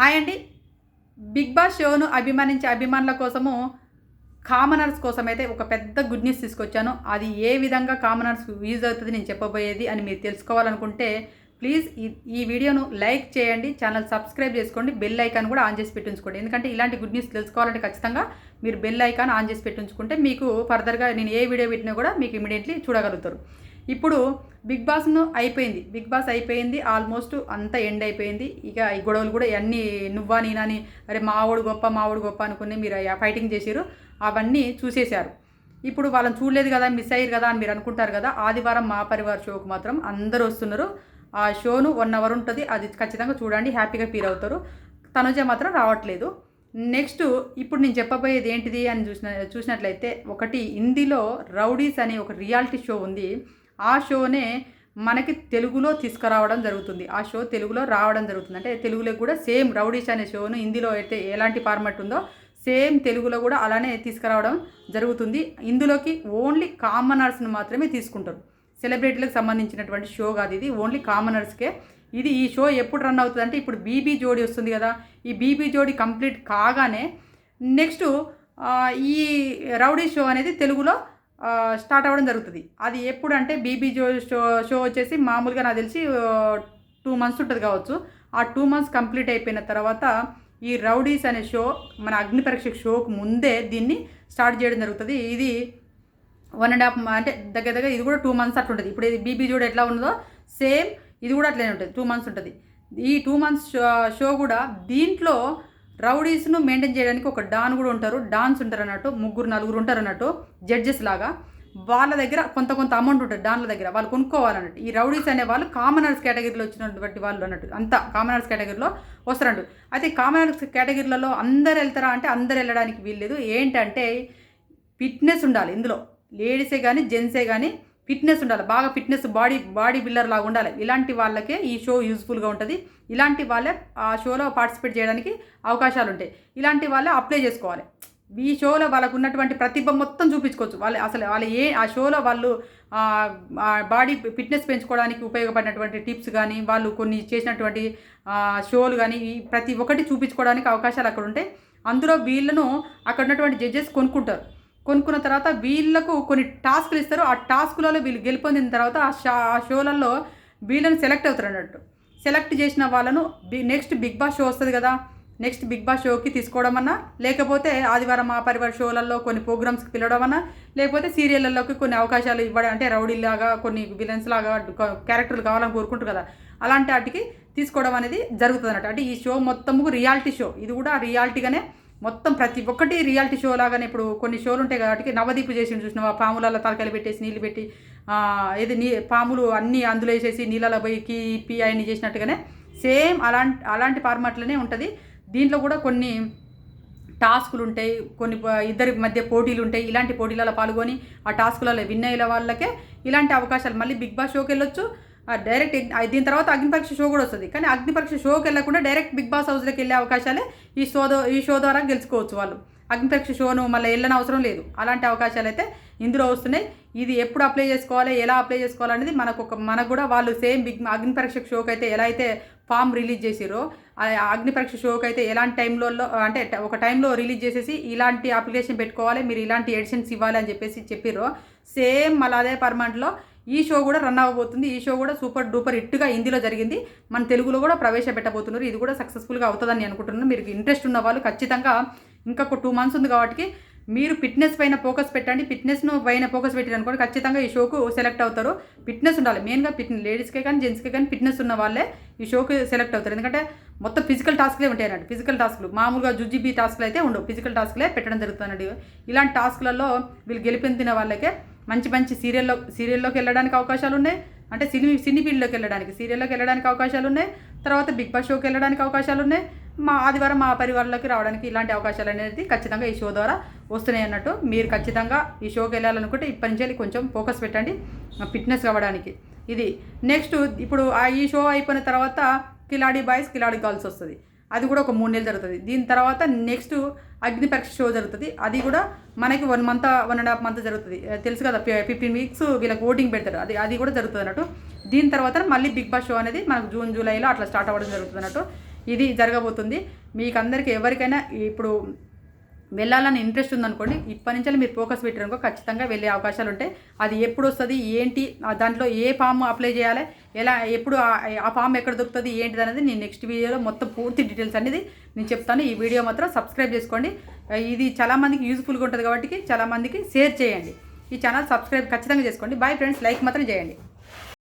Hi అండి. Big boss షోను అభిమానించే అభిమానుల కోసము కామనర్స్ కోసం అయితే ఒక పెద్ద గుడ్ న్యూస్ తీసుకొచ్చాను. అది ఏ విధంగా కామనర్స్ యూజ్ అవుతుంది నేను చెప్పబోయేది అని మీరు తెలుసుకోవాలనుకుంటే ప్లీజ్ ఈ ఈ వీడియోను లైక్ చేయండి ఛానల్ సబ్స్క్రైబ్ చేసుకోండి బెల్ ఐకాన్ కూడా ఆన్ చేసి పెట్టించుకోండి. ఎందుకంటే ఇలాంటి గుడ్ న్యూస్ తెలుసుకోవాలంటే ఖచ్చితంగా మీరు బెల్ ఐకాన్ ఆన్ చేసి పెట్టించుకుంటే మీకు ఫర్దర్గా నేను ఏ వీడియో పెట్టినా కూడా మీకు ఇమీడియట్లీ చూడగలుగుతారు. ఇప్పుడు బిగ్ బాస్ను అయిపోయింది. బిగ్ బాస్ అయిపోయింది. ఆల్మోస్ట్ అంతా ఎండ్ అయిపోయింది. ఇక ఈ గొడవలు కూడా అన్నీ నువ్వా నేనని అరే మావోడు గొప్ప మావాడు గొప్ప అనుకుని మీరు ఫైటింగ్ చేసారు అవన్నీ చూసేశారు. ఇప్పుడు వాళ్ళని చూడలేదు కదా మిస్ అయ్యారు కదా అని మీరు అనుకుంటారు కదా ఆదివారం మా పరివార్ షోకు మాత్రం అందరూ వస్తున్నారు. ఆ షోను వన్ అవర్ ఉంటుంది. అది ఖచ్చితంగా చూడండి. హ్యాపీగా ఫీల్ అవుతారు. తనుజ మాత్రం రావట్లేదు. నెక్స్ట్ ఇప్పుడు నేను చెప్పబోయేది ఏంటిది అని చూసిన చూసినట్లయితే ఒకటి హిందీలో రౌడీస్ అనే ఒక రియాలిటీ షో ఉంది. ఆ షోనే మనకి తెలుగులో తీసుకురావడం జరుగుతుంది. ఆ షో తెలుగులో రావడం జరుగుతుంది. అంటే తెలుగులో కూడా సేమ్ రౌడీస్ అనే షోను హిందీలో అయితే ఎలాంటి ఫార్మాట్ ఉందో సేమ్ తెలుగులో కూడా అలానే తీసుకురావడం జరుగుతుంది. ఇందులోకి ఓన్లీ కామనర్స్ని మాత్రమే తీసుకుంటారు. సెలబ్రిటీలకు సంబంధించినటువంటి షో కాదు ఇది. ఓన్లీ కామనర్స్కే ఇది ఈ షో ఎప్పుడు రన్ అవుతుంది అంటే ఇప్పుడు బీబీ జోడి వస్తుంది కదా. ఈ బీబీ జోడి కంప్లీట్ కాగానే నెక్స్ట్ ఈ రౌడీ షో అనేది తెలుగులో స్టార్ట్ అవ్వడం జరుగుతుంది. అది ఎప్పుడు అంటే బీబీ జో షో షో వచ్చేసి మామూలుగా నాకు తెలిసి టూ మంత్స్ ఉంటుంది కావచ్చు. ఆ టూ మంత్స్ కంప్లీట్ అయిపోయిన తర్వాత ఈ రౌడీస్ అనే షో మన అగ్ని పరీక్ష షోకు ముందే దీన్ని స్టార్ట్ చేయడం జరుగుతుంది. ఇది వన్ అండ్ హాఫ్ అంటే దగ్గర దగ్గర ఇది కూడా టూ మంత్స్ అట్లా ఉంటుంది. ఇప్పుడు ఇది బీబీ జోడు ఎట్లా ఉన్నదో సేమ్ ఇది కూడా అట్లనే ఉంటుంది. టూ మంత్స్ ఉంటుంది. ఈ టూ మంత్స్ షో షో కూడా దీంట్లో రౌడీస్ను మెయింటైన్ చేయడానికి ఒక డాన్ కూడా ఉంటారు. డాన్స్ ఉంటారు అన్నట్టు ముగ్గురు నలుగురు ఉంటారు అన్నట్టు జడ్జెస్ లాగా. వాళ్ళ దగ్గర కొంత కొంత అమౌంట్ ఉంటుంది డాన్ల దగ్గర. వాళ్ళు కొనుక్కోవాలన్నట్టు. ఈ రౌడీస్ అనే వాళ్ళు కామనర్స్ కేటగిరీలో వచ్చినటువంటి వాళ్ళు అన్నట్టు. అంతా కామనర్స్ కేటగిరీలో వస్తారంటు. అయితే కామనర్స్ కేటగిరీలలో అందరు వెళ్తారా అంటే అందరు వెళ్ళడానికి వీల్లేదు. ఏంటంటే ఫిట్నెస్ ఉండాలి ఇందులో. లేడీసే కానీ జెంట్సే కానీ ఫిట్నెస్ ఉండాలి. బాగా ఫిట్నెస్ బాడీ బాడీ బిల్డర్ లాగా ఉండాలి. ఇలాంటి వాళ్ళకే ఈ షో యూస్ఫుల్గా ఉంటుంది. ఇలాంటి వాళ్ళే ఆ షోలో పార్టిసిపేట్ చేయడానికి అవకాశాలు ఉంటాయి. ఇలాంటి వాళ్ళే అప్లై చేసుకోవాలి. ఈ షోలో వాళ్ళకు ఉన్నటువంటి ప్రతిభ మొత్తం చూపించుకోవచ్చు. వాళ్ళు అసలు వాళ్ళు ఏ ఆ షోలో వాళ్ళు బాడీ ఫిట్నెస్ పెంచుకోవడానికి ఉపయోగపడినటువంటి టిప్స్ కానీ వాళ్ళు కొన్ని చేసినటువంటి షోలు కానీ ఈ ప్రతి ఒక్కటి చూపించుకోవడానికి అవకాశాలు అక్కడ ఉంటాయి. అందులో వీళ్ళను అక్కడ ఉన్నటువంటి జడ్జెస్ కొనుక్కుంటారు. కొనుక్కున్న తర్వాత వీళ్ళకు కొన్ని టాస్క్లు ఇస్తారు. ఆ టాస్కులలో వీళ్ళు గెలుపొందిన తర్వాత ఆ షా ఆ షోలలో వీళ్ళని సెలెక్ట్ అవుతారు అన్నట్టు. సెలెక్ట్ చేసిన వాళ్ళను బి నెక్స్ట్ బిగ్ బాస్ షో వస్తుంది కదా నెక్స్ట్ బిగ్ బాస్ షోకి తీసుకోవడం అన్నా లేకపోతే ఆదివారం మా పరివార షోలలో కొన్ని ప్రోగ్రామ్స్కి పిలవడం అన్నా లేకపోతే సీరియళ్ళలోకి కొన్ని అవకాశాలు ఇవ్వడం అంటే రౌడీలాగా కొన్ని విలన్స్ లాగా క్యారెక్టర్లు కావాలని కోరుకుంటారు కదా అలాంటి వాటికి తీసుకోవడం అనేది జరుగుతుంది అన్నట్టు అంటే ఈ షో మొత్తము రియాలిటీ షో. ఇది కూడా రియాలిటీగానే మొత్తం ప్రతి ఒక్కటి రియాలిటీ షో లాగానే ఇప్పుడు కొన్ని షోలు ఉంటాయి కాబట్టి నవదీపు చేసి చూసినావా? పాములలో తలకాయలు పెట్టేసి నీళ్ళు పెట్టి ఏది నీ పాములు అన్నీ అందులో వేసేసి నీళ్ళలో పోయి కీ పీ అవన్నీ చేసినట్టుగానే సేమ్ అలాంటి అలాంటి ఫార్మాట్లోనే ఉంటుంది. దీంట్లో కూడా కొన్ని టాస్కులు ఉంటాయి. కొన్ని ఇద్దరి మధ్య పోటీలు ఉంటాయి. ఇలాంటి పోటీలలో పాల్గొని ఆ టాస్కులలో విన్ అయ్యే వాళ్ళకే ఇలాంటి అవకాశాలు. మళ్ళీ బిగ్ బాస్ షోకి వెళ్ళొచ్చు డైరెక్ట్ దీని తర్వాత అగ్నిపరీక్ష షో కూడా వస్తుంది. కానీ అగ్నిపరీక్ష షోకి వెళ్ళకుండా డైరెక్ట్ బిగ్ బాస్ హౌస్లోకి వెళ్ళే అవకాశాలే ఈ షో ఈ షో ద్వారా గెలుచుకోవచ్చు వాళ్ళు. అగ్నిపరీక్ష షోను మళ్ళీ వెళ్ళని అవసరం లేదు. అలాంటి అవకాశాలు అయితే ఇందులో వస్తున్నాయి. ఇది ఎప్పుడు అప్లై చేసుకోవాలి ఎలా అప్లై చేసుకోవాలనేది మనకు ఒక మనకు కూడా వాళ్ళు సేమ్ బిగ్ అగ్నిపరీక్ష షోకి అయితే ఎలా అయితే ఫామ్ రిలీజ్ చేసిరో అగ్నిపరీక్ష షోకి అయితే ఎలాంటి టైంలో అంటే ఒక టైంలో రిలీజ్ చేసేసి ఇలాంటి అప్లికేషన్ పెట్టుకోవాలి మీరు ఇలాంటి ఎడిషన్స్ ఇవ్వాలి అని చెప్పేసి చెప్పిర్రో సేమ్ మళ్ళీ అదే పర్మనెంట్లో ఈ షో కూడా రన్ అవ్వబోతుంది. ఈ షో కూడా సూపర్ డూపర్ హిట్గా హిందీలో జరిగింది. మన తెలుగులో కూడా ప్రవేశపెట్టబోతున్నారు. ఇది కూడా సక్సెస్ఫుల్గా అవుతుందని అనుకుంటున్నాను. మీరు ఇంట్రెస్ట్ ఉన్న వాళ్ళు ఖచ్చితంగా ఇంకొక టూ మంత్స్ ఉంది కాబట్టి మీరు ఫిట్నెస్ పైన ఫోకస్ పెట్టండి. ఫిట్నెస్ను పైన ఫోకస్ పెట్టారు అనుకోండి ఖచ్చితంగా ఈ షోకు సెలెక్ట్ అవుతారు. ఫిట్నెస్ ఉండాలి. మెయిన్గా ఫిట్ లేడీస్కే కానీ జెంట్స్కే కానీ ఫిట్నెస్ ఉన్న వాళ్ళే ఈ షోకి సెలెక్ట్ అవుతారు. ఎందుకంటే మొత్తం ఫిజికల్ టాస్క్లే ఉంటాయి అన్నట్టు. ఫిజికల్ టాస్క్లు. మామూలుగా జుజిబీ టాస్క్లు అయితే ఉండవు. ఫిజికల్ టాస్క్లే పెట్టడం జరుగుతుంది ఇలాంటి టాస్క్లలో వీళ్ళు గెలిపొందిన వాళ్ళకే మంచి మంచి సీరియల్లో సీరియల్లోకి వెళ్ళడానికి అవకాశాలు ఉన్నాయి. అంటే సినీ సినీ ఫీల్డ్లోకి వెళ్ళడానికి సీరియల్లోకి వెళ్ళడానికి అవకాశాలు ఉన్నాయి. తర్వాత బిగ్ బాస్ షోకి వెళ్ళడానికి అవకాశాలు ఉన్నాయి. మా ఆదివారం మా పరివారంలోకి రావడానికి ఇలాంటి అవకాశాలు అనేది ఖచ్చితంగా ఈ షో ద్వారా వస్తున్నాయి అన్నట్టు. మీరు ఖచ్చితంగా ఈ షోకి వెళ్ళాలనుకుంటే ఇప్పటి నుంచి కొంచెం ఫోకస్ పెట్టండి. ఫిట్నెస్ కావడానికి ఇది నెక్స్ట్ ఇప్పుడు ఆ ఈ షో అయిపోయిన తర్వాత కిలాడీ బాయ్స్ కిలాడీ గర్ల్స్ వస్తుంది. అది కూడా ఒక మూడు నెలలు జరుగుతుంది. దీని తర్వాత నెక్స్ట్ అగ్ని పరీక్ష షో జరుగుతుంది. అది కూడా మనకి one month one and half month జరుగుతుంది. తెలుసు కదా ఫిఫ్టీన్ వీక్స్ వీళ్ళకి ఓటింగ్ పెడతారు. అది అది కూడా జరుగుతుంది అన్నట్టు. దీని తర్వాత మళ్ళీ బిగ్ బాస్ షో అనేది మనకు జూన్ జూలైలో అట్లా స్టార్ట్ అవ్వడం జరుగుతుంది అన్నట్టు. ఇది జరగబోతుంది. మీకు అందరికీ ఎవరికైనా ఇప్పుడు వెళ్ళాలని ఇంట్రెస్ట్ ఉందనుకోండి ఇప్పటి నుంచి మీరు ఫోకస్ పెట్టారనుకో ఖచ్చితంగా వెళ్ళే అవకాశాలు ఉంటాయి. అది ఎప్పుడు వస్తుంది ఏంటి దాంట్లో ఏ ఫామ్ అప్లై చేయాలి ఎలా ఎప్పుడు ఆ- ఆ ఫామ్ ఎక్కడ దొరుకుతుంది ఏంటిది అనేది నేను నెక్స్ట్ వీడియోలో మొత్తం పూర్తి డీటెయిల్స్ అనేది నేను చెప్తాను. ఈ వీడియో మాత్రం సబ్స్క్రైబ్ చేసుకోండి. ఇది చాలామందికి యూజ్ఫుల్గా ఉంటుంది కాబట్టి చాలామందికి షేర్ చేయండి. ఈ ఛానల్ సబ్స్క్రైబ్ ఖచ్చితంగా చేసుకోండి. బాయ్ ఫ్రెండ్స్ లైక్ మాత్రం చేయండి.